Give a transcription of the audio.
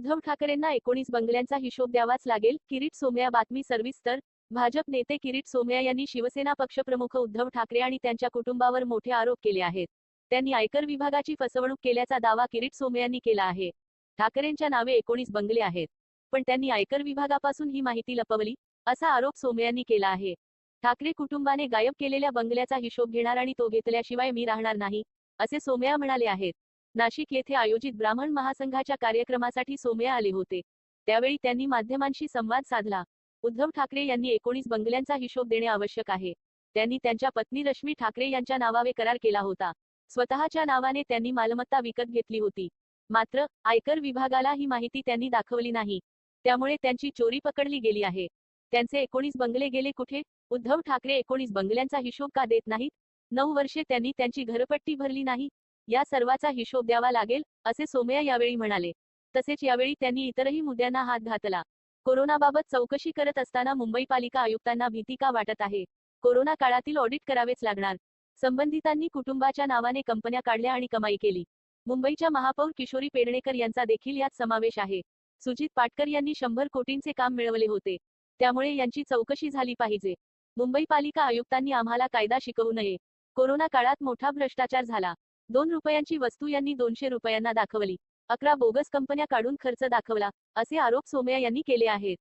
उद्धव ठाकरेंना एकोणीस बंगल्यांचा हिशोब द्यावाच लागेल. किरीट सोमया बातमी सविस्तर भाजप नेते किरीट सोमया यांनी शिवसेना पक्षप्रमुख उद्धव ठाकरे आणि त्यांच्या कुटुंबावर मोठे आरोप केले आहेत. त्यांनी आयकर विभागाची फसवणूक केल्याचा दावा किरीट सोमयांनी केला आहे. ठाकरेंच्या नावे एकोणीस बंगले आहेत. पण त्यांनी आयकर विभागापासून ही माहिती लपवली असा आरोप सोमयांनी केला आहे. ठाकरे कुटुंबाने गायब केलेल्या बंगल्याचा हिशोब घेणार आणि तो घेतल्याशिवाय मी राहणार नाही असे सोमया म्हणाले आहेत. नाशिक येथे आयोजित ब्राह्मण महासंघाच्या कार्यक्रमासाठी सोमया आले होते. त्यावेळी त्यांनी माध्यमांशी संवाद साधला. उद्धव ठाकरे यांनी एकोणीस बंगल्यांचा हिशोब देणे आवश्यक आहे. त्यांनी त्यांच्या पत्नी रश्मी ठाकरे यांच्या नावावे करार केला होता. स्वतःच्या नावाने त्यांनी मालमत्ता विकत घेतली होती. मात्र आयकर विभागाला ही माहिती त्यांनी दाखवली नाही. त्यामुळे त्यांची चोरी पकडली गेली आहे. त्यांचे एकोणीस बंगले गेले कुठे? उद्धव ठाकरे एकोणीस बंगल्यांचा हिशोब का देत नाहीत? नऊ वर्षे त्यांनी त्यांची घरपट्टी भरली नाही? या सर्वाचा हिशोब द्यावा लागेल असे सोमया यावेळी म्हणाले. तसेच यावेळी त्यांनी इतरही मुद्द्यांना हात घातला. कोरोनाबाबत चौकशी करत असताना मुंबई पालिका आयुक्तांना भीती का वाटत आहे? कोरोना काळातील ऑडिट करावेच लागणार. संबंधितांनी कुटुंबाच्या नावाने कंपन्या काढल्या आणि कमाई केली. मुंबईच्या महापौर किशोरी पेडणेकर यांचा देखील यात समावेश आहे. सुजित पाटकर यांनी शंभर कोटींचे काम मिळवले होते. त्यामुळे यांची चौकशी झाली पाहिजे. मुंबई पालिका आयुक्तांनी आम्हाला कायदा शिकवू नये. कोरोना काळात मोठा भ्रष्टाचार झाला. दोन रुपयांची वस्तू यांनी दोनशे रुपयांना दाखवली. अकरा बोगस कंपन्या काढून खर्च दाखवला असे आरोप सोमया यांनी केले आहेत.